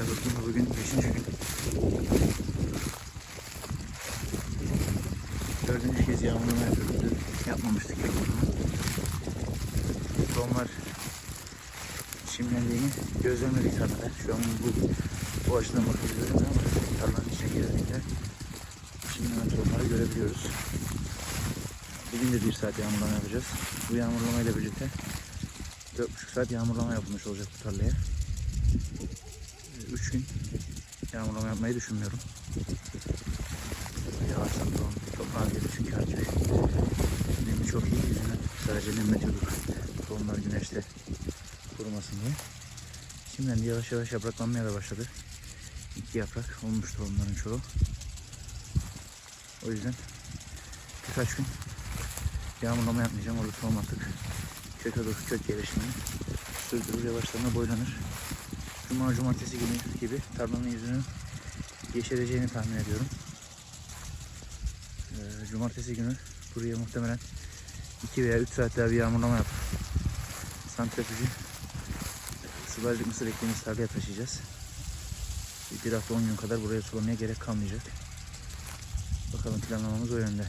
dördüncü gün. Dördüncü kez yağmurlama yapıyoruz. Yapmamıştık pek o çimlendiğini gözlemledik tarlada. Şu an bu, bu açıdan bakabiliyoruz ama tarlanın içine girdiğinde çimlenen tohumları görebiliyoruz. Bugün de bir saat yağmurlama yapacağız. Bu yağmurlamayla birlikte 4,5 saat yağmurlama yapılmış olacak bu tarlaya. 3 gün yağmurlama yapmayı düşünmüyorum. Yağarsa tohum toprağa gelir çünkü artık nemi çok iyi yüzüne sadece nem ediyorduk. Tohumlar güneşte kurumasın diye. Şimdiden de yavaş yavaş yapraklanmaya da başladı. İki yaprak olmuş tohumların çoğu. O yüzden birkaç gün yağmurlama yapmayacağım. Orada tohum attık. Köke doğru kök gelişimini sürdürür yavaşlarına boylanır. Cuma cumartesi günü gibi tarlanın yüzünün yeşereceğini tahmin ediyorum. Ee, cumartesi günü buraya muhtemelen 2 veya 3 saat daha bir yağmurlama yapıp santrifüjü sularcık mısır ektiğimiz tarlaya taşıyacağız. Bir hafta 10 gün kadar buraya sulamaya gerek kalmayacak. Bakalım planlamamız o yönde.